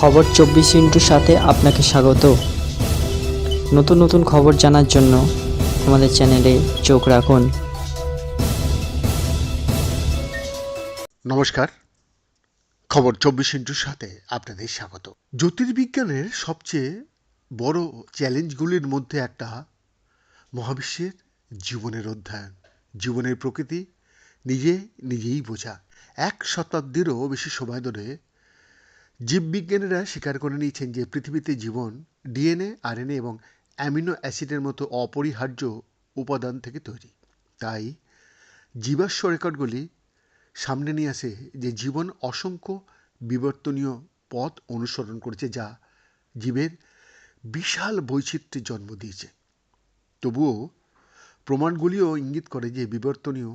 খবর চব্বিশ ইন্টুর সাথে আপনাকে স্বাগত। নতুন নতুন খবর জানার জন্য আমাদের চ্যানেলে চোখ রাখুন। নমস্কার। খবর চব্বিশ ইন্টুর সাথে আপনাদের স্বাগত। জ্যোতির্বিজ্ঞানের সবচেয়ে বড় চ্যালেঞ্জগুলির মধ্যে একটা মহাবিশ্বের জীবনের অধ্যয়ন। জীবনের প্রকৃতি নিজে নিজেই বোঝা। এক শতাব্দীরও বেশি সময় ধরে জীববিজ্ঞানীরা স্বীকার করে নিয়েছেন যে পৃথিবীতে জীবন, ডিএনএ, আরএনএ এবং অ্যামিনো অ্যাসিডের মতো অপরিহার্য উপাদান থেকে তৈরি। তাই জীবাশ্ম রেকর্ডগুলি সামনে নিয়ে আসে যে জীবন অসংখ্য বিবর্তনীয় পথ অনুসরণ করেছে যা জীবের বিশাল বৈচিত্র্যের জন্ম দিয়েছে। তবুও প্রমাণগুলিও ইঙ্গিত করে যে বিবর্তনীয়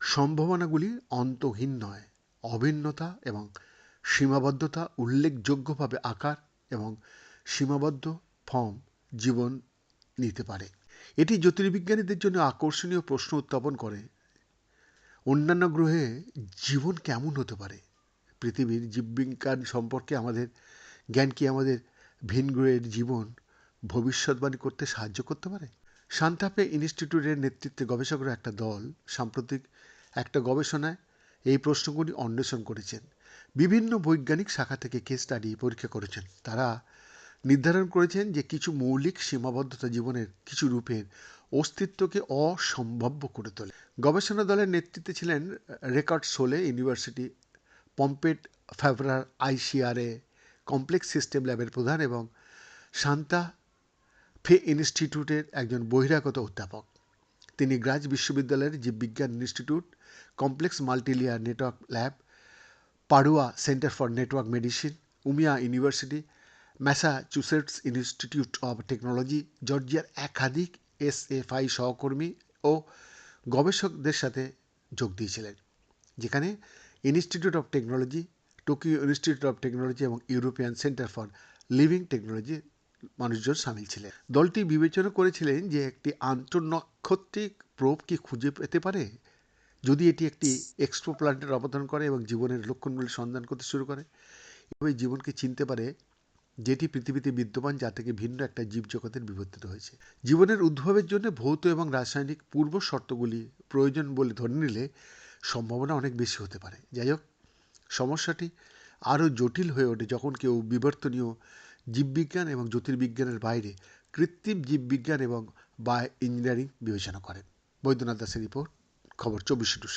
সম্ভাবনাগুলি অন্তহীন নয়, অভিন্নতা এবং সীমাবদ্ধতা উল্লেখযোগ্যভাবে আকার এবং সীমাবদ্ধ ফর্ম জীবন নিতে পারে। এটি জ্যোতির্বিজ্ঞানীদের জন্য আকর্ষণীয় প্রশ্ন উত্থাপন করে, অন্যান্য গ্রহে জীবন কেমন হতে পারে? পৃথিবীর জীববিজ্ঞান সম্পর্কে আমাদের, জ্ঞান কি আমাদের ভিন গ্রহের জীবন ভবিষ্যৎবাণী করতে সাহায্য করতে পারে? সান্তাপে ইনস্টিটিউটের নেতৃত্বে গবেষকরা একটা দল সাম্প্রতিক একটা গবেষণায় এই প্রশ্নগুলি অন্বেষণ করেছেন। বিভিন্ন বৈজ্ঞানিক শাখা থেকে কেস স্টাডি পরীক্ষা করেছেন। তারা নির্ধারণ করেছেন যে কিছু মৌলিক সীমাবদ্ধতা জীবনের কিছু রূপের অস্তিত্বকে অসম্ভাব্য করে তোলে। গবেষণা দলের নেতৃত্বে ছিলেন রেকর্ড সোলে ইউনিভার্সিটি, পম্পেট ফেভরার আইসিআরএ, কমপ্লেক্স সিস্টেম ল্যাবের প্রধান এবং শান্তা ফে ইনস্টিটিউটের একজন বহিরাগত অধ্যাপক। তিনি গ্রাজ বিশ্ববিদ্যালয়ের জীববিজ্ঞান institute, complex multilayer network lab Padua centre for network medicine, Umea university, Massachusetts institute of technology, জর্জিয়ার একাধিক এস এসএফআই সহকর্মী ও গবেষকদের সাথে যোগ দিয়েছিলেন, যেখানে institute of technology, Tokyo institute of technology এবং European centre for living technology মানুষজন সামিল ছিলেন। দলটি বিবেচনা করেছিলেন যে একটি আন্তর্নক্ষত্রিক প্রোব কি খুঁজে পেতে পারে? যদি এটি একটি এক্সপো প্ল্যানেটের অবদান করে এবং জীবনের লক্ষণগুলি সন্ধান করতে শুরু করে, এভাবে জীবনকে চিনতে পারে যেটি পৃথিবীতে বিদ্যমান যা থেকে ভিন্ন একটা জীবজগতের বিবর্তিত হয়েছে। জীবনের উদ্ভবের জন্য ভৌত এবং রাসায়নিক পূর্ব শর্তগুলি প্রয়োজন বলে ধরে নিলে সম্ভাবনা অনেক বেশি হতে পারে। যাই হোক, সমস্যাটি আরও জটিল হয়ে ওঠে যখন কেউ বিবর্তনীয় জীববিজ্ঞান এবং জ্যোতির্বিজ্ঞানের বাইরে কৃত্রিম জীববিজ্ঞান এবং বায়ো ইঞ্জিনিয়ারিং বিবেচনা করেন। বৈদ্যনাথ দাসের রিপোর্ট। খবর চব্বিশে টু সাত